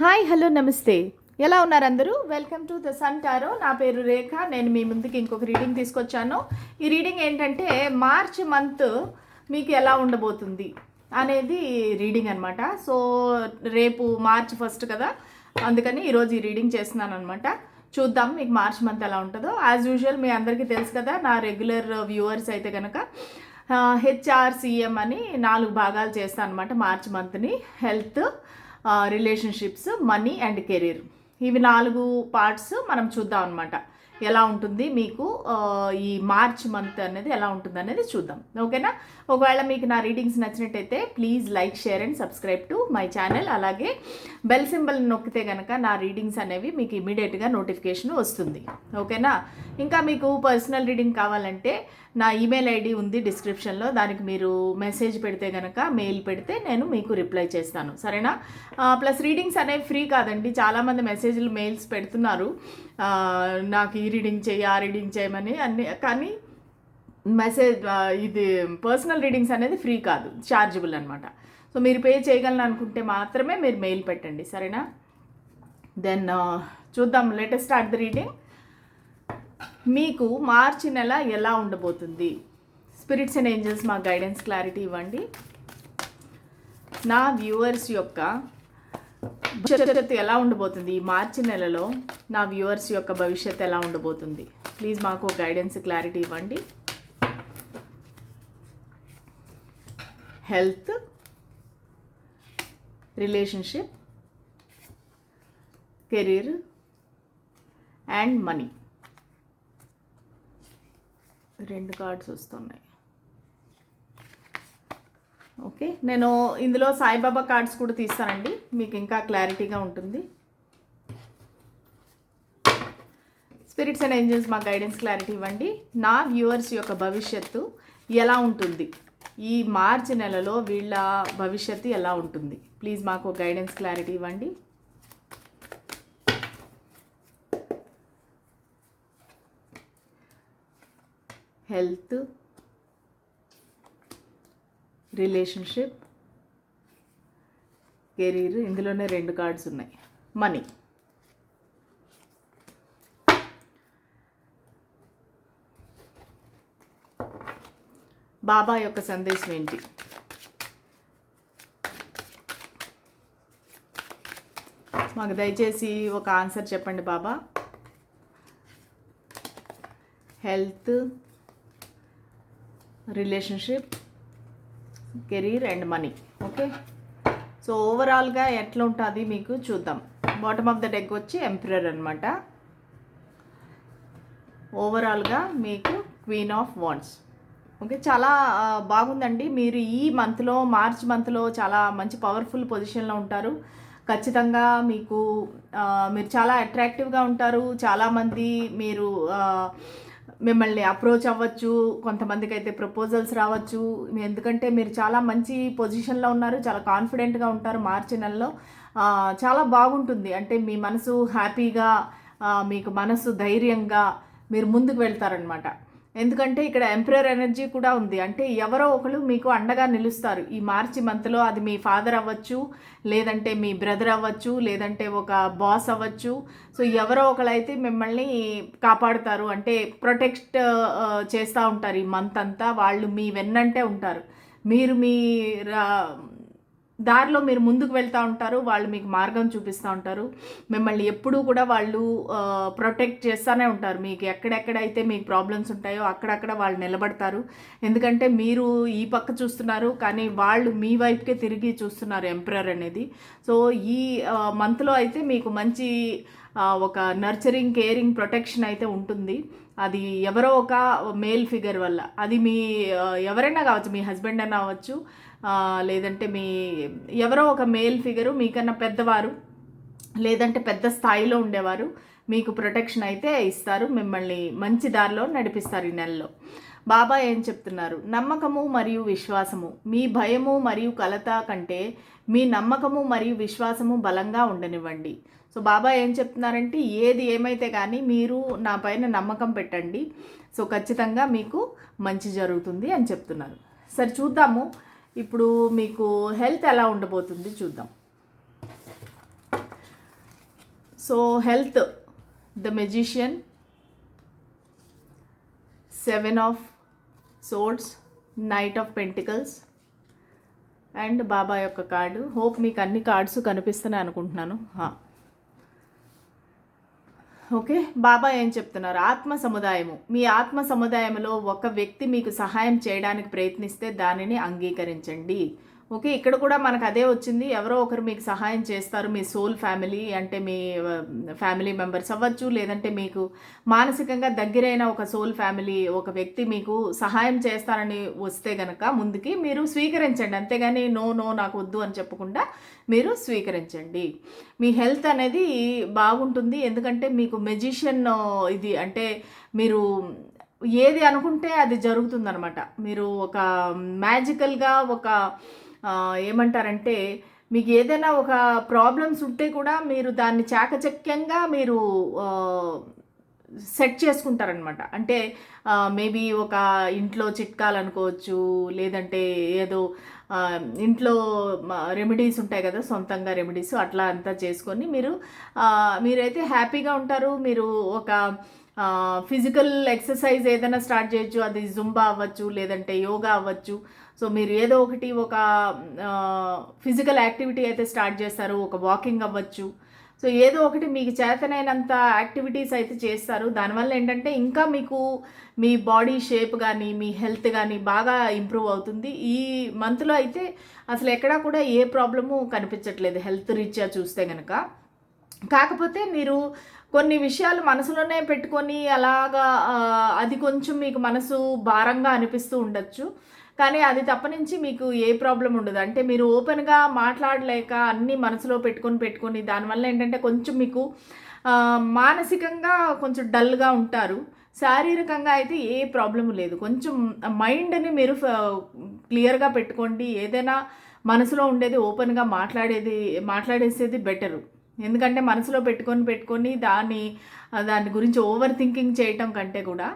Hi hello నమస్తే. ఎలా ఉన్నారు అందరూ? Welcome to the sun tarot నా పేరు రేఖ. నేను మీ ముందుకి ఇంకొక రీడింగ్ తీసుకొచ్చాను. ఈ రీడింగ్ ఏంటంటే మార్చ్ మంత్ మీకు ఎలా ఉండబోతుంది అనేది రీడింగ్ అనమాట సో రేపు మార్చ్ ఫస్ట్ కదా? అందుకని ఈరోజు ఈ రీడింగ్ చేస్తున్నాను అనమాట చూద్దాం మీకు మార్చ్ మంత్ ఎలా ఉంటుందో. యాజ్ యూజువల్ మీ అందరికీ తెలుసు కదా నా రెగ్యులర్ వ్యూవర్స్ అయితే కనుక హెచ్ఆర్సిఎం అని నాలుగు భాగాలు చేస్తాను అనమాట March మంత్ని health relationships money and career ఇవి నాలుగు పార్ట్స్ మనం చూద్దాం అనమాట ఎలా ఉంటుంది మీకు ఈ మార్చ్ మంత్ అనేది ఎలా ఉంటుంది అనేది చూద్దాం. ఓకేనా? ఒకవేళ మీకు నా రీడింగ్స్ నచ్చినట్టయితే please like share and subscribe to my channel. అలాగే బెల్ సింబల్ నొక్కితే కనుక నా రీడింగ్స్ అనేవి మీకు ఇమీడియట్గా నోటిఫికేషన్ వస్తుంది. ఓకేనా? ఇంకా మీకు పర్సనల్ రీడింగ్ కావాలంటే నా ఈమెయిల్ ఐడి ఉంది డిస్క్రిప్షన్లో. దానికి మీరు మెసేజ్ పెడితే కనుక మెయిల్ పెడితే నేను మీకు రిప్లై చేస్తాను. సరేనా? ప్లస్ రీడింగ్స్ అనేవి ఫ్రీ కాదండి. చాలామంది మెసేజ్లు మెయిల్స్ పెడుతున్నారు. నాకు రీడింగ్ చేయి ఆ రీడింగ్ చేయమని అన్ని కానీ మెసేజ్ ఇది పర్సనల్ రీడింగ్స్ అనేది ఫ్రీ కాదు ఛార్జబుల్ అనమాట సో మీరు పే చేయగలను అనుకుంటే మాత్రమే మీరు మెయిల్ పెట్టండి సరేనా? దెన్ చూద్దాం లేటెస్ట్ స్టార్ట్ ద రీడింగ్ మీకు మార్చి నెల ఎలా ఉండబోతుంది? స్పిరిట్స్ అండ్ ఏంజల్స్ మా గైడెన్స్ క్లారిటీ ఇవ్వండి. నా వ్యూవర్స్ యొక్క భవిష్యత్తు ఎలా ఉండబోతుంది? ఈ మార్చి నెలలో నా వ్యూవర్స్ యొక్క భవిష్యత్తు ఎలా ఉండబోతుంది? ప్లీజ్ మాకు గైడెన్స్ క్లారిటీ ఇవ్వండి. Health relationship career and money రెండు కార్డ్స్ వస్తున్నాయి. ఓకే. నేను ఇందులో సాయిబాబా కార్డ్స్ కూడా తీస్తానండి. మీకు ఇంకా క్లారిటీగా ఉంటుంది. స్పిరిట్స్ అండ్ ఏంజల్స్ మా గైడెన్స్ క్లారిటీ ఇవ్వండి. నా వ్యూవర్స్ యొక్క భవిష్యత్తు ఎలా ఉంటుంది? ఈ మార్చి నెలలో వీళ్ళ భవిష్యత్తు ఎలా ఉంటుంది? ప్లీజ్ మాకు గైడెన్స్ క్లారిటీ ఇవ్వండి. హెల్త్ రిలేషన్షిప్ కెరీర్ ఇందులోనే రెండు కార్డ్స్ ఉన్నాయి. మనీ. బాబా యొక్క సందేశం ఏంటి? మాకు దయచేసి ఒక ఆన్సర్ చెప్పండి Baba. Health relationship career and money okay? So ఓవరాల్గా ఎట్లా ఉంటుంది మీకు చూద్దాం. బాటమ్ ఆఫ్ ద డెక్ వచ్చి ఎంపరర్ అనమాట ఓవరాల్గా మీకు క్వీన్ ఆఫ్ వాండ్స్ ఓకే? చాలా బాగుందండి. మీరు ఈ మంత్లో మార్చ్ మంత్లో చాలా మంచి పవర్ఫుల్ పొజిషన్లో ఉంటారు. ఖచ్చితంగా మీకు మీరు చాలా అట్రాక్టివ్గా ఉంటారు. చాలామంది మీరు మిమ్మల్ని అప్రోచ్ అవ్వచ్చు కొంతమందికి అయితే ప్రపోజల్స్ రావచ్చు. ఎందుకంటే మీరు చాలా మంచి పొజిషన్లో ఉన్నారు చాలా కాన్ఫిడెంట్గా ఉంటారు మార్చి నెలలో. చాలా బాగుంటుంది. అంటే మీ మనసు హ్యాపీగా మీకు మనసు ధైర్యంగా మీరు ముందుకు వెళ్తారనమాట ఎందుకంటే ఇక్కడ ఎంప్రయర్ ఎనర్జీ కూడా ఉంది. అంటే ఎవరో ఒకరు మీకు అండగా నిలుస్తారు. ఈ మార్చి మంత్లో అది మీ ఫాదర్ అవ్వచ్చు లేదంటే మీ బ్రదర్ అవ్వచ్చు లేదంటే ఒక బాస్ అవ్వచ్చు. సో ఎవరో ఒకరైతే మిమ్మల్ని కాపాడుతారు. అంటే ప్రొటెక్ట్ చేస్తూ ఉంటారు ఈ మంత్ అంతా. వాళ్ళు మీ వెన్నంటే ఉంటారు. మీరు మీ రా- దారిలో మీరు ముందుకు వెళ్తూ ఉంటారు వాళ్ళు మీకు మార్గం చూపిస్తూ ఉంటారు. మిమ్మల్ని ఎప్పుడూ కూడా వాళ్ళు ప్రొటెక్ట్ చేస్తూనే ఉంటారు. మీకు ఎక్కడెక్కడైతే మీకు ప్రాబ్లమ్స్ ఉంటాయో అక్కడక్కడ వాళ్ళు నిలబడతారు. ఎందుకంటే మీరు ఈ పక్క చూస్తున్నారు కానీ వాళ్ళు మీ వైపుకే తిరిగి చూస్తున్నారు ఎంపరర్ అనేది. సో ఈ మంత్లో అయితే మీకు మంచి ఒక నర్చరింగ్ కేరింగ్ ప్రొటెక్షన్ అయితే ఉంటుంది. అది ఎవరో ఒక మేల్ ఫిగర్ వల్ల. అది మీ ఎవరైనా కావచ్చు మీ హస్బెండ్ అయినా అవ్వచ్చు. లేదంటే మీ ఎవరో ఒక మేల్ ఫిగరు మీకన్నా పెద్దవారు లేదంటే పెద్ద స్థాయిలో ఉండేవారు మీకు ప్రొటెక్షన్ అయితే ఇస్తారు మిమ్మల్ని మంచి దారిలో నడిపిస్తారు ఈ నెలలో. బాబా ఏం చెప్తున్నారు? నమ్మకము మరియు విశ్వాసము. మీ భయము మరియు కలత కంటే మీ నమ్మకము మరియు విశ్వాసము బలంగా ఉండనివ్వండి. సో బాబా ఏం చెప్తున్నారంటే ఏది ఏమైతే కానీ మీరు నా పైన నమ్మకం పెట్టండి. సో ఖచ్చితంగా మీకు మంచి జరుగుతుంది అని చెప్తున్నారు. సరే చూద్దాము. ఇప్పుడు మీకు హెల్త్ ఎలా ఉండబోతుంది చూద్దాం. So health the magician seven of swords knight of pentacles and Baba యొక్క కార్డు. హోప్ మీకు అన్ని కార్డ్స్ కనిపిస్తున్నాయి అనుకుంటున్నాను. ఓకే? బాబా ఏం చెప్తున్నారు? ఆత్మ సముదాయము. మీ ఆత్మ సముదాయంలో ఒక వ్యక్తి మీకు సహాయం చేయడానికి ప్రయత్నిస్తే దానిని అంగీకరించండి. ఓకే ఇక్కడ కూడా మనకు అదే వచ్చింది. ఎవరో ఒకరు మీకు సహాయం చేస్తారు. మీ సోల్ ఫ్యామిలీ అంటే మీ ఫ్యామిలీ మెంబర్స్ అవ్వచ్చు లేదంటే మీకు మానసికంగా దగ్గరైన ఒక సోల్ ఫ్యామిలీ ఒక వ్యక్తి మీకు సహాయం చేస్తారని వస్తే గనక ముందుకి మీరు స్వీకరించండి. అంతేగాని నో నో నాకు వద్దు అని చెప్పకుండా మీరు స్వీకరించండి. మీ హెల్త్ అనేది బాగుంటుంది. ఎందుకంటే మీకు మెజిషియన్ ఇది అంటే మీరు ఏది అనుకుంటే అది జరుగుతుందనమాట మీరు ఒక మ్యాజికల్గా ఒక ఏమంటారంటే మీకు ఏదైనా ఒక ప్రాబ్లమ్స్ ఉంటే కూడా మీరు దాన్ని చాకచక్యంగా మీరు సెట్ చేసుకుంటారనమాట అంటే మేబీ ఒక ఇంట్లో చిట్కాలు అనుకోవచ్చు లేదంటే ఏదో ఇంట్లో రెమెడీస్ ఉంటాయి కదా సొంతంగా రెమెడీస్ అట్లా అంతా చేసుకొని మీరు మీరైతే హ్యాపీగా ఉంటారు. మీరు ఒక ఫిజికల్ ఎక్సర్సైజ్ ఏదైనా స్టార్ట్ చేయొచ్చు. అది జుంబా అవ్వచ్చు లేదంటే యోగా అవ్వచ్చు. సో మీరు ఏదో ఒకటి ఒక ఫిజికల్ యాక్టివిటీ అయితే స్టార్ట్ చేస్తారు ఒక వాకింగ్ అవ్వచ్చు. సో ఏదో ఒకటి మీకు చేతనైనంత యాక్టివిటీస్ అయితే చేస్తారు. దానివల్ల ఏంటంటే ఇంకా మీకు మీ బాడీ షేప్ కానీ మీ హెల్త్ కానీ బాగా ఇంప్రూవ్ అవుతుంది. ఈ మంత్లో అయితే అసలు ఎక్కడా కూడా ఏ ప్రాబ్లము కనిపించట్లేదు హెల్త్ రీత్యా చూస్తే కనుక కాకపోతే మీరు కొన్ని విషయాలు మనసులోనే పెట్టుకొని అలాగా అది కొంచెం మీకు మనసు భారంగా అనిపిస్తూ ఉండొచ్చు. కానీ అది తప్పనించి మీకు ఏ ప్రాబ్లం ఉండదు. అంటే మీరు ఓపెన్గా మాట్లాడలేక అన్నీ మనసులో పెట్టుకొని పెట్టుకొని దానివల్ల ఏంటంటే కొంచెం మీకు మానసికంగా కొంచెం డల్గా ఉంటారు. శారీరకంగా అయితే ఏ ప్రాబ్లం లేదు. కొంచెం మైండ్ని మీరు క్లియర్గా పెట్టుకోండి. ఏదైనా మనసులో ఉండేది ఓపెన్గా మాట్లాడేది మాట్లాడేసేది బెటరు ఎందుకంటే మనసులో పెట్టుకొని పెట్టుకొని దాన్ని దాని గురించి ఓవర్ థింకింగ్ చేయటం కంటే కూడా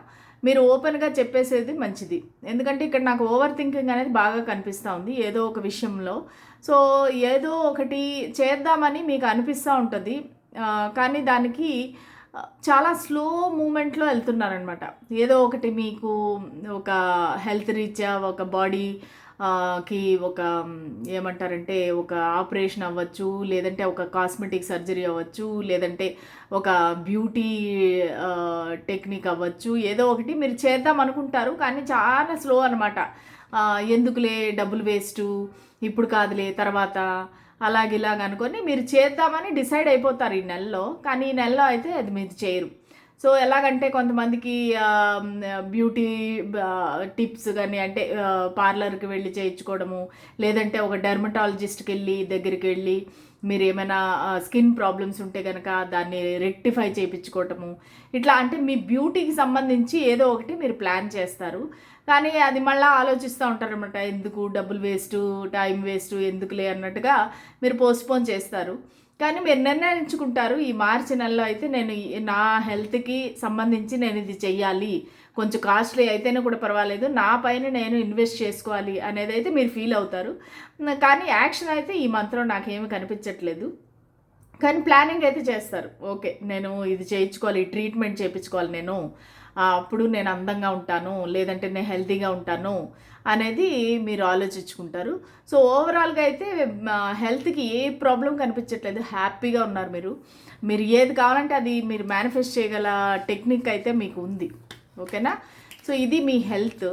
మీరు ఓపెన్గా చెప్పేసేది మంచిది. ఎందుకంటే ఇక్కడ నాకు ఓవర్ థింకింగ్ అనేది బాగా కనిపిస్తూ ఉంది ఏదో ఒక విషయంలో. సో ఏదో ఒకటి చేద్దామని మీకు అనిపిస్తూ ఉంటుంది. కానీ దానికి చాలా స్లో మూమెంట్లో వెళ్తున్నారనమాట ఏదో ఒకటి మీకు ఒక హెల్త్ రీత్యా ఒక బాడీ కి ఒక ఏమంటారంటే ఒక ఆపరేషన్ అవ్వచ్చు లేదంటే ఒక కాస్మెటిక్ సర్జరీ అవ్వచ్చు లేదంటే ఒక బ్యూటీ టెక్నిక్ అవ్వచ్చు ఏదో ఒకటి మీరు చేద్దాం అనుకుంటారు కానీ చాలా స్లో అనమాట ఎందుకులే డబ్బులు వేస్ట్ ఇప్పుడు కాదులే తర్వాత అలాగ అనుకొని మీరు చేద్దామని డిసైడ్ అయిపోతారు ఈ నెలలో కానీ ఈ నెలలో అయితే అది మీరు చేయరు. సో ఎలాగంటే కొంతమందికి బ్యూటీ టిప్స్ కానీ అంటే పార్లర్కి వెళ్ళి చేయించుకోవడము లేదంటే ఒక డెర్మటాలజిస్ట్కి వెళ్ళి దగ్గరికి వెళ్ళి మీరు ఏమైనా స్కిన్ ప్రాబ్లమ్స్ ఉంటే కనుక దాన్ని రెక్టిఫై చేయించుకోవటము. ఇట్లా అంటే మీ బ్యూటీకి సంబంధించి ఏదో ఒకటి మీరు ప్లాన్ చేస్తారు. కానీ అది మళ్ళీ ఆలోచిస్తూ ఉంటారు అనమాట ఎందుకు డబ్బులు వేస్ట్ టైం వేస్ట్ ఎందుకులే అన్నట్టుగా మీరు పోస్ట్పోన్ చేస్తారు. కానీ మీరు నిర్ణయించుకుంటారు ఈ మార్చి నెలలో అయితే నేను నా హెల్త్కి సంబంధించి నేను ఇది చెయ్యాలి. కొంచెం కాస్ట్లీ అయితేనే కూడా పర్వాలేదు. నా పైన నేను ఇన్వెస్ట్ చేసుకోవాలి అనేది అయితే మీరు ఫీల్ అవుతారు. కానీ యాక్షన్ అయితే ఈ మంత్లో నాకేమీ కనిపించట్లేదు. కానీ ప్లానింగ్ అయితే చేస్తారు. ఓకే నేను ఇది చేయించుకోవాలి ట్రీట్మెంట్ చేయించుకోవాలి నేను. అప్పుడు నేను అందంగా ఉంటాను లేదంటే నేను హెల్తీగా ఉంటాను. అనేది మీరు ఆలోచించుకుంటారు. సో ఓవరాల్గా అయితే హెల్త్కి ఏ ప్రాబ్లం కనిపించట్లేదు. హ్యాపీగా ఉన్నారు మీరు. మీరు ఏది కావాలంటే అది మీరు మేనిఫెస్ట్ చేయగల టెక్నిక్ అయితే మీకు ఉంది. ఓకేనా? సో ఇది మీ హెల్త్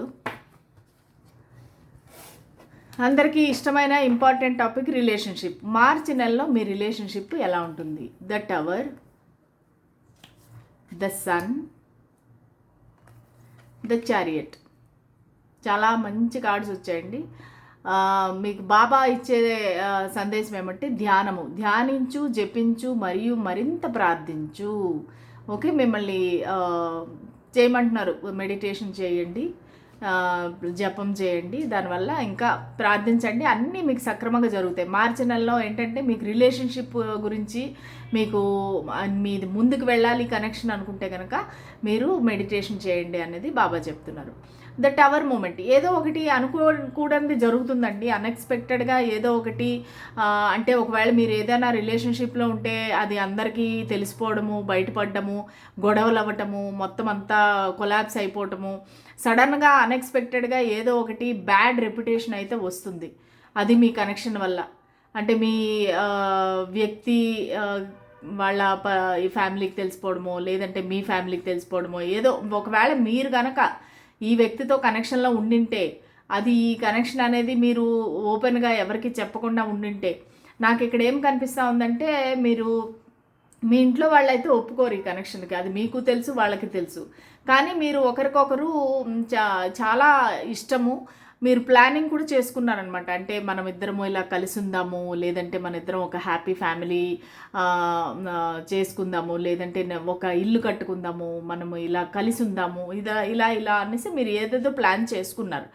అందరికీ ఇష్టమైన ఇంపార్టెంట్ టాపిక్ రిలేషన్షిప్ మార్చి నెలలో మీ రిలేషన్షిప్ ఎలా ఉంటుంది? The tower the sun the chariot చాలా మంచి కార్డ్స్ వచ్చాయండి. మీకు బాబా ఇచ్చే సందేశం ఏమంటే ధ్యానము. ధ్యానించు జపించు మరియు మరింత ప్రార్థించు. ఓకే మిమ్మల్ని చేయమంటున్నారు. మెడిటేషన్ చేయండి. జపం చేయండి. దానివల్ల ఇంకా ప్రార్థించండి. అన్నీ మీకు సక్రమంగా జరుగుతాయి. మార్చి నెలలో ఏంటంటే మీకు రిలేషన్షిప్ గురించి మీకు మీది ముందుకు వెళ్ళాలి కనెక్షన్ అనుకుంటే కనుక మీరు మెడిటేషన్ చేయండి అనేది బాబా చెప్తున్నారు. The tower moment. ఏదో ఒకటి అనుకోకూడనిది జరుగుతుందండి. అన్ఎక్స్పెక్టెడ్గా ఏదో ఒకటి అంటే ఒకవేళ మీరు ఏదైనా రిలేషన్షిప్లో ఉంటే అది అందరికీ తెలిసిపోవడము బయటపడడము గొడవలు అవ్వటము మొత్తం అంతా కొలాబ్స్ అయిపోవటము. సడన్గా అన్ఎక్స్పెక్టెడ్గా ఏదో ఒకటి బ్యాడ్ రెప్యుటేషన్ అయితే వస్తుంది. అది మీ కనెక్షన్ వల్ల. అంటే మీ వ్యక్తి వాళ్ళ ప ఈ ఫ్యామిలీకి తెలిసిపోవడమో లేదంటే మీ ఫ్యామిలీకి తెలిసిపోవడమో ఏదో ఒకవేళ మీరు కనుక ఈ వ్యక్తితో కనెక్షన్లో ఉండింటే అది ఈ కనెక్షన్ అనేది మీరు ఓపెన్గా ఎవరికి చెప్పకుండా ఉండింటే నాకు ఇక్కడ ఏం కనిపిస్తూ ఉందంటే మీరు మీ ఇంట్లో వాళ్ళైతే ఒప్పుకోరు ఈ కనెక్షన్కి. అది మీకు తెలుసు వాళ్ళకి తెలుసు. కానీ మీరు ఒకరికొకరు చా చాలా ఇష్టము. మీరు ప్లానింగ్ కూడా చేసుకున్నారనమాట. అంటే మనం ఇద్దరము ఇలా కలిసి ఉందాము లేదంటే మన ఇద్దరం ఒక హ్యాపీ ఫ్యామిలీ చేసుకుందాము లేదంటే ఒక ఇల్లు కట్టుకుందాము మనము ఇలా కలిసి ఉందాము ఇదా ఇలా ఇలా అనేసి మీరు ఏదేదో ప్లాన్ చేసుకున్నారు.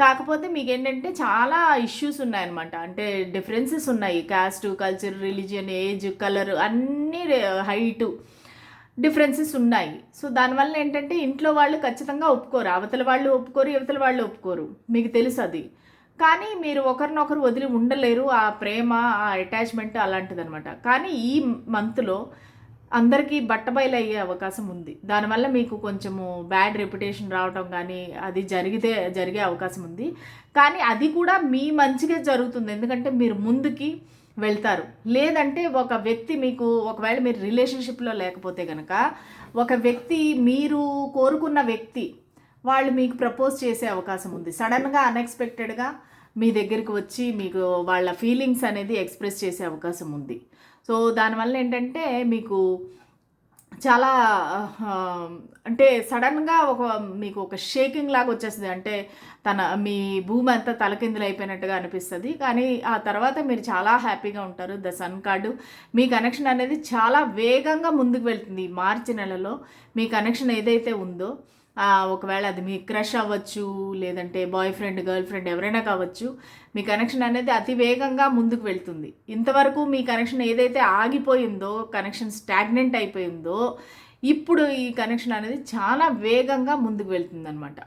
కాకపోతే మీకు ఏంటంటే చాలా ఇష్యూస్ ఉన్నాయన్నమాట అంటే డిఫరెన్సెస్ ఉన్నాయి. Caste culture religion age colour అన్నీ హైటు డిఫరెన్సెస్ ఉన్నాయి. సో దానివల్ల ఏంటంటే ఇంట్లో వాళ్ళు ఖచ్చితంగా ఒప్పుకోరు. అవతల వాళ్ళు ఒప్పుకోరు ఇవతల వాళ్ళు ఒప్పుకోరు. మీకు తెలుసు అది. కానీ మీరు ఒకరినొకరు వదిలి ఉండలేరు. ఆ ప్రేమ ఆ అటాచ్మెంట్ అలాంటిదనమాట కానీ ఈ మంత్లో అందరికీ బట్టబయలు అయ్యే అవకాశం ఉంది. దానివల్ల మీకు కొంచెము బ్యాడ్ రెప్యుటేషన్ రావటం కానీ అది జరిగితే జరిగే అవకాశం ఉంది. కానీ అది కూడా మీ మంచిగా జరుగుతుంది. ఎందుకంటే మీరు ముందుకి వెళ్తారు. లేదంటే ఒక వ్యక్తి మీకు ఒకవేళ మీరు రిలేషన్షిప్లో లేకపోతే కనుక ఒక వ్యక్తి మీరు కోరుకున్న వ్యక్తి వాళ్ళు మీకు ప్రపోజ్ చేసే అవకాశం ఉంది. సడన్గా అన్ఎక్స్పెక్టెడ్గా మీ దగ్గరికి వచ్చి మీకు వాళ్ళ ఫీలింగ్స్ అనేది ఎక్స్ప్రెస్ చేసే అవకాశం ఉంది. సో దానివల్ల ఏంటంటే మీకు చాలా అంటే సడన్గా ఒక మీకు ఒక షేకింగ్ లాగా వచ్చేస్తుంది. అంటే తన మీ భూమి అంతా తలకిందులు అయిపోయినట్టుగా అనిపిస్తుంది. కానీ ఆ తర్వాత మీరు చాలా హ్యాపీగా ఉంటారు. The sun card. Me connection అనేది చాలా వేగంగా ముందుకు వెళ్తుంది. ఈ మార్చి నెలలో మీ కనెక్షన్ ఏదైతే ఉందో. ఒకవేళ అది మీ క్రష్ అవ్వచ్చు లేదంటే బాయ్ ఫ్రెండ్ గర్ల్ ఫ్రెండ్ ఎవరైనా కావచ్చు మీ కనెక్షన్ అనేది అతి వేగంగా ముందుకు వెళ్తుంది. ఇంతవరకు మీ కనెక్షన్ ఏదైతే ఆగిపోయిందో కనెక్షన్ స్టాగ్నెంట్ అయిపోయిందో ఇప్పుడు ఈ కనెక్షన్ అనేది చాలా వేగంగా ముందుకు వెళ్తుందనమాట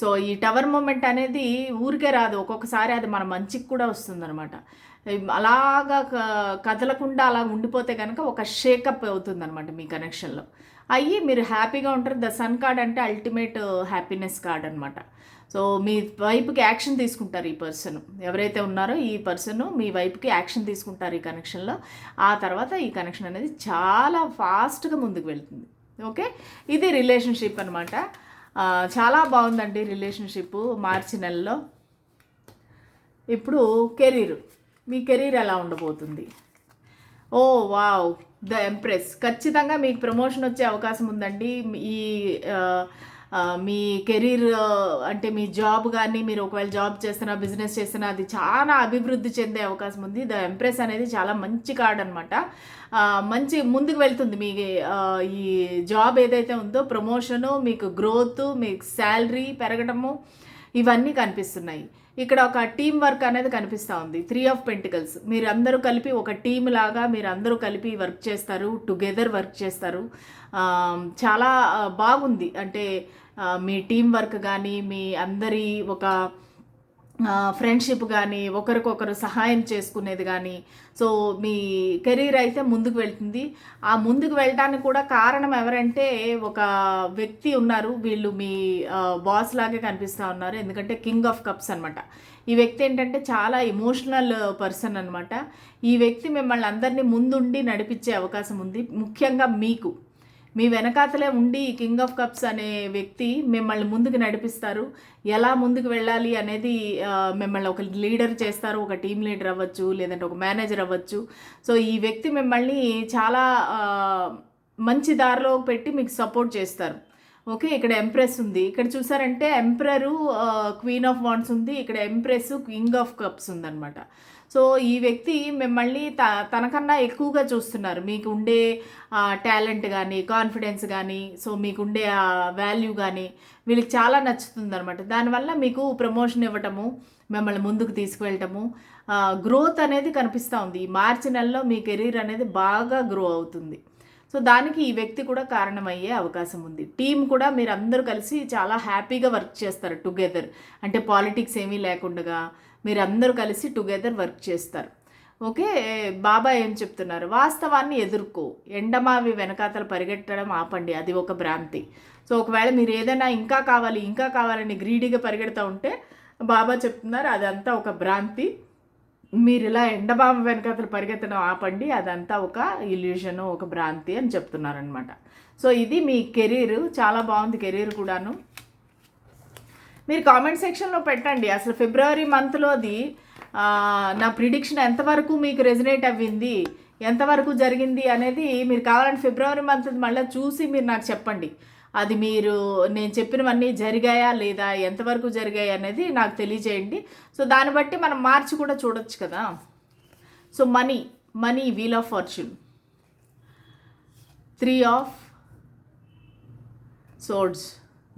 సో ఈ టవర్ మూమెంట్ అనేది ఊరికే రాదు. ఒక్కొక్కసారి అది మన మంచికి కూడా వస్తుందనమాట అలాగా క- కదలకుండా అలా ఉండిపోతే కనుక ఒక షేకప్ అవుతుందనమాట మీ కనెక్షన్లో అయ్యి మీరు హ్యాపీగా ఉంటారు. ద సన్ కార్డ్ అంటే అల్టిమేట్ uh, హ్యాపీనెస్ కార్డ్ అనమాట సో మీ వైపుకి యాక్షన్ తీసుకుంటారు ఈ పర్సన్. ఎవరైతే ఉన్నారో ఈ పర్సన్ మీ వైపుకి యాక్షన్ తీసుకుంటారు ఈ కనెక్షన్లో. ఆ తర్వాత ఈ కనెక్షన్ అనేది చాలా ఫాస్ట్గా ముందుకు వెళ్తుంది. ఓకే? ఇది రిలేషన్షిప్ అనమాట చాలా బాగుందండి రిలేషన్షిప్ మార్చి నెలలో. ఇప్పుడు కెరీర్. మీ కెరీర్ ఎలా ఉండబోతుంది? Oh wow! The empress. ఖచ్చితంగా మీకు ప్రమోషన్ వచ్చే అవకాశం ఉందండి. ఈ మీ కెరీర్ అంటే మీ జాబ్ కానీ మీరు ఒకవేళ జాబ్ చేస్తున్నా బిజినెస్ చేస్తున్నా అది చాలా అభివృద్ధి చెందే అవకాశం ఉంది. ద ఎంప్రెస్ అనేది చాలా మంచి కార్డ్ అనమాట మంచి ముందుకు వెళ్తుంది మీ ఈ జాబ్ ఏదైతే ఉందో ప్రమోషను మీకు గ్రోత్ మీకు శాలరీ పెరగడము ఇవన్నీ కనిపిస్తున్నాయి. ఇక్కడ ఒక టీం వర్క్ అనేది కనిపిస్తూ ఉంది. త్రీ ఆఫ్ పెంటికల్స్ మీరందరూ కలిపి ఒక టీం లాగా మీరందరూ కలిపి వర్క్ చేస్తారు టుగెదర్ వర్క్ చేస్తారు. చాలా బాగుంది. అంటే మీ టీం వర్క్ కానీ మీ అందరి ఒక ఫ్రెండ్షిప్ కానీ ఒకరికొకరు సహాయం చేసుకునేది కానీ సో మీ కెరీర్ అయితే ముందుకు వెళ్తుంది. ఆ ముందుకు వెళ్ళడానికి కూడా కారణం ఎవరంటే ఒక వ్యక్తి ఉన్నారు. వీళ్ళు మీ బాస్ లాగే కనిపిస్తూ ఉన్నారు. ఎందుకంటే కింగ్ ఆఫ్ కప్స్ అనమాట ఈ వ్యక్తి ఏంటంటే చాలా ఎమోషనల్ పర్సన్ అనమాట ఈ వ్యక్తి మిమ్మల్ని అందరినీ ముందుండి నడిపించే అవకాశం ఉంది. ముఖ్యంగా మీకు. మీ వెనకాతలే ఉండి కింగ్ ఆఫ్ కప్స్ అనే వ్యక్తి మిమ్మల్ని ముందుకు నడిపిస్తారు. ఎలా ముందుకు వెళ్ళాలి అనేది మిమ్మల్ని ఒక లీడర్ చేస్తారు ఒక టీం లీడర్ అవ్వచ్చు లేదంటే ఒక మేనేజర్ అవ్వచ్చు. సో ఈ వ్యక్తి మిమ్మల్ని చాలా మంచి దారిలో పెట్టి మీకు సపోర్ట్ చేస్తారు. ఓకే ఇక్కడ ఎంప్రెస్ ఉంది. ఇక్కడ చూసారంటే ఎంప్రరు క్వీన్ ఆఫ్ వాండ్స్ ఉంది. ఇక్కడ ఎంప్రెస్ కింగ్ ఆఫ్ కప్స్ ఉందన్నమాట. సో ఈ వ్యక్తి మిమ్మల్ని త తనకన్నా ఎక్కువగా చూస్తున్నారు. మీకు ఉండే టాలెంట్ కానీ కాన్ఫిడెన్స్ కానీ సో మీకు ఉండే వాల్యూ కానీ వీళ్ళకి చాలా నచ్చుతుంది అనమాట దానివల్ల మీకు ప్రమోషన్ ఇవ్వటము మిమ్మల్ని ముందుకు తీసుకువెళ్ళటము గ్రోత్ అనేది కనిపిస్తూ ఉంది. ఈ మార్చి నెలలో మీ కెరీర్ అనేది బాగా గ్రో అవుతుంది. సో దానికి ఈ వ్యక్తి కూడా కారణమయ్యే అవకాశం ఉంది. టీం కూడా మీరు అందరూ కలిసి చాలా హ్యాపీగా వర్క్ చేస్తారు టుగెదర్. అంటే పాలిటిక్స్ ఏమీ లేకుండా మీరు అందరూ కలిసి టుగెదర్ వర్క్ చేస్తారు. ఓకే? బాబా ఏం చెప్తున్నారు? వాస్తవాన్ని ఎదుర్కో. ఎండమావి వెనకాతలు పరిగెట్టడం ఆపండి. అది ఒక భ్రాంతి. సో ఒకవేళ మీరు ఏదైనా ఇంకా కావాలి ఇంకా కావాలని గ్రీడీగా పరిగెడతా ఉంటే బాబా చెప్తున్నారు అదంతా ఒక భ్రాంతి. మీరు ఇలా ఎండబాబు వెనకాతలు పరిగెత్తడం ఆపండి అదంతా ఒక ఇల్యూషను ఒక భ్రాంతి అని చెప్తున్నారనమాట సో ఇది మీ కెరీర్. చాలా బాగుంది కెరీర్ కూడాను. మీరు కామెంట్ సెక్షన్లో పెట్టండి. అసలు ఫిబ్రవరి మంత్లోది నా ప్రిడిక్షన్ ఎంతవరకు మీకు రెజినేట్ అవ్వింది ఎంతవరకు జరిగింది అనేది మీరు కావాలంటే ఫిబ్రవరి మంత్ మళ్ళీ చూసి మీరు నాకు చెప్పండి. అది మీరు నేను చెప్పినవన్నీ జరిగాయా లేదా ఎంతవరకు జరిగాయి అనేది నాకు తెలియజేయండి. సో దాన్ని బట్టి మనం మార్చి కూడా చూడొచ్చు కదా. So money money wheel of fortune three of swords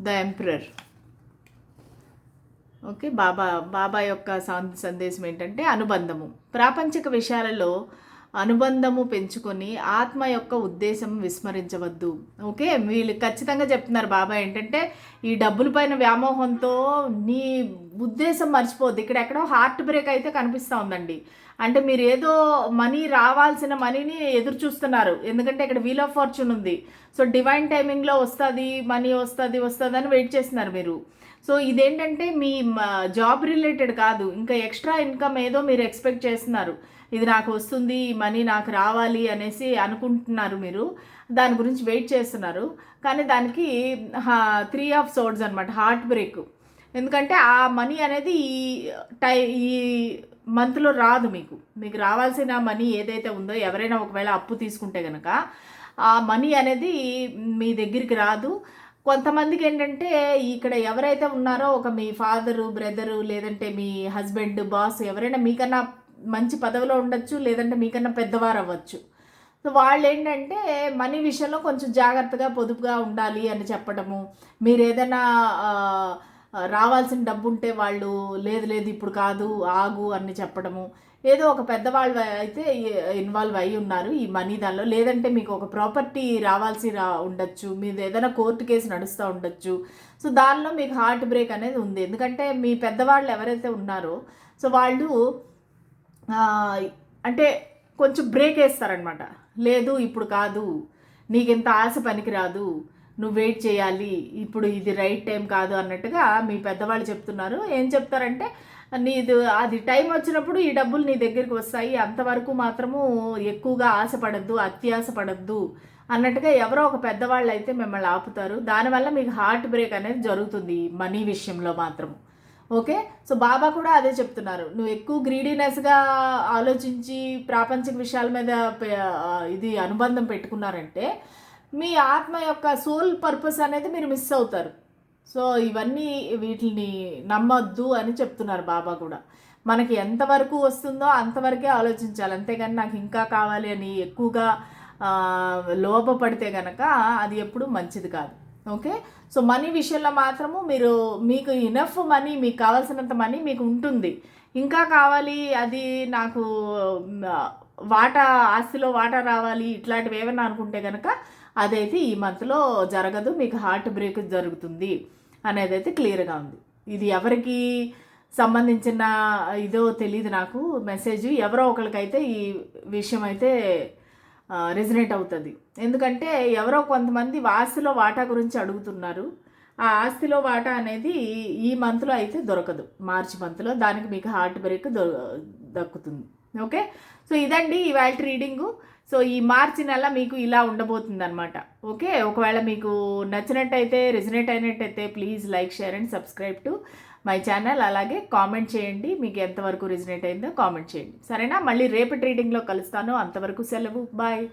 the emperor okay Baba Baba యొక్క సందేశం ఏంటంటే అనుబంధము. ప్రాపంచిక విషయాలలో అనుబంధము పెంచుకొని ఆత్మ యొక్క ఉద్దేశం విస్మరించవద్దు. ఓకే? వీళ్ళు ఖచ్చితంగా చెప్తున్నారు బాబా ఏంటంటే ఈ డబ్బుల పైన వ్యామోహంతో నీ ఉద్దేశం మర్చిపోద్ది ఇక్కడ ఎక్కడో హార్ట్ బ్రేక్ అయితే కనిపిస్తూ ఉందండి. అంటే మీరు ఏదో మనీ రావాల్సిన మనీని ఎదురు చూస్తున్నారు. ఎందుకంటే ఇక్కడ వీల్ ఆఫ్ ఫార్చ్యూన్ ఉంది. సో డివైన్ టైమింగ్లో వస్తుంది మనీ వస్తుంది వస్తుంది అని వెయిట్ చేస్తున్నారు మీరు. సో ఇదేంటంటే మీ జాబ్ రిలేటెడ్ కాదు. ఇంకా ఎక్స్ట్రా ఇన్కమ్ ఏదో మీరు ఎక్స్పెక్ట్ చేస్తున్నారు. ఇది నాకు వస్తుంది ఈ మనీ నాకు రావాలి అనేసి అనుకుంటున్నారు మీరు. దాని గురించి వెయిట్ చేస్తున్నారు. కానీ దానికి త్రీ ఆఫ్ సోడ్స్ అనమాట హార్ట్ బ్రేక్ ఎందుకంటే ఆ మనీ అనేది ఈ టై ఈ మంత్లో రాదు మీకు. మీకు రావాల్సిన మనీ ఏదైతే ఉందో ఎవరైనా ఒకవేళ అప్పు తీసుకుంటే కనుక ఆ మనీ అనేది మీ దగ్గరికి రాదు. కొంతమందికి ఏంటంటే ఇక్కడ ఎవరైతే ఉన్నారో ఒక మీ ఫాదరు బ్రదరు లేదంటే మీ హస్బెండ్ బాస్ ఎవరైనా మీకన్నా మంచి పదవిలో ఉండొచ్చు లేదంటే మీకన్నా పెద్దవారు అవ్వచ్చు సో వాళ్ళు ఏంటంటే మనీ విషయంలో కొంచెం జాగ్రత్తగా పొదుపుగా ఉండాలి అని చెప్పడము. మీరు ఏదైనా రావాల్సిన డబ్బు ఉంటే వాళ్ళు లేదు లేదు ఇప్పుడు కాదు ఆగు అని చెప్పడము. ఏదో ఒక పెద్దవాళ్ళు అయితే ఇన్వాల్వ్ అయి ఉన్నారు ఈ మనీ దానిలో. లేదంటే మీకు ఒక ప్రాపర్టీ రావాల్సి రా ఉండొచ్చు. మీరు ఏదైనా కోర్టు కేసు నడుస్తూ ఉండొచ్చు. సో దానిలో మీకు హార్ట్ బ్రేక్ అనేది ఉంది. ఎందుకంటే మీ పెద్దవాళ్ళు ఎవరైతే ఉన్నారో సో వాళ్ళు అంటే కొంచెం బ్రేక్ వేస్తారనమాట లేదు ఇప్పుడు కాదు. నీకెంత ఆశ పనికిరాదు. నువ్వు వెయిట్ చేయాలి. ఇప్పుడు ఇది రైట్ టైం కాదు అన్నట్టుగా మీ పెద్దవాళ్ళు చెప్తున్నారు. ఏం చెప్తారంటే నీది అది టైం వచ్చినప్పుడు ఈ డబ్బులు నీ దగ్గరికి వస్తాయి. అంతవరకు మాత్రము ఎక్కువగా ఆశపడద్దు అత్యాశపడద్దు అన్నట్టుగా ఎవరో ఒక పెద్దవాళ్ళు అయితే మిమ్మల్ని ఆపుతారు. దానివల్ల మీకు హార్ట్ బ్రేక్ అనేది జరుగుతుంది మనీ విషయంలో మాత్రం ఓకే? సో బాబా కూడా అదే చెప్తున్నారు. నువ్వు ఎక్కువ గ్రీడీనెస్గా ఆలోచించి ప్రాపంచిక విషయాల మీద ఇది అనుబంధం పెట్టుకున్నారంటే మీ ఆత్మ యొక్క సోల్ పర్పస్ అనేది మీరు మిస్ అవుతారు. సో ఇవన్నీ వీటిని నమ్మొద్దు అని చెప్తున్నారు బాబా కూడా. మనకి ఎంతవరకు వస్తుందో అంతవరకే ఆలోచించాలి. అంతేగాని నాకు ఇంకా కావాలి అని ఎక్కువగా లోపపడితే కనుక అది ఎప్పుడు మంచిది కాదు. ఓకే? సో మనీ విషయంలో మాత్రము మీరు మీకు ఇనఫ్ మనీ మీకు కావాల్సినంత మనీ మీకు ఉంటుంది. ఇంకా కావాలి అది నాకు వాటా ఆస్తిలో వాటా రావాలి ఇట్లాంటివి ఏమైనా అనుకుంటే కనుక అదైతే ఈ మంత్లో జరగదు మీకు హార్ట్ బ్రేక్ జరుగుతుంది అనేది అయితే క్లియర్గా ఉంది. ఇది ఎవరికి సంబంధించిన ఇదో తెలియదు నాకు మెసేజ్ ఎవరో ఒకరికైతే ఈ విషయం అయితే రెజినేట్ అవుతుంది. ఎందుకంటే ఎవరో కొంతమంది ఆస్తిలో వాటా గురించి అడుగుతున్నారు. ఆ ఆస్తిలో వాటా అనేది ఈ మంత్లో అయితే దొరకదు. మార్చి మంత్లో దానికి మీకు హార్ట్ బ్రేక్ దక్కుతుంది. ఓకే? సో ఇదండి ఇవాళ రీడింగు. సో ఈ మార్చి నెల మీకు ఇలా ఉండబోతుంది అనమాట ఓకే? ఒకవేళ మీకు నచ్చినట్టయితే రెజినేట్ అయినట్టయితే please like share and subscribe to my channel అలాగే కామెంట్ చేయండి. మీకు ఎంతవరకు రిజనేట్ అయిందో కామెంట్ చేయండి. సరేనా? మళ్ళీ రేపటి రీడింగ్లో కలుస్తాను. అంతవరకు సెలవు. బాయ్.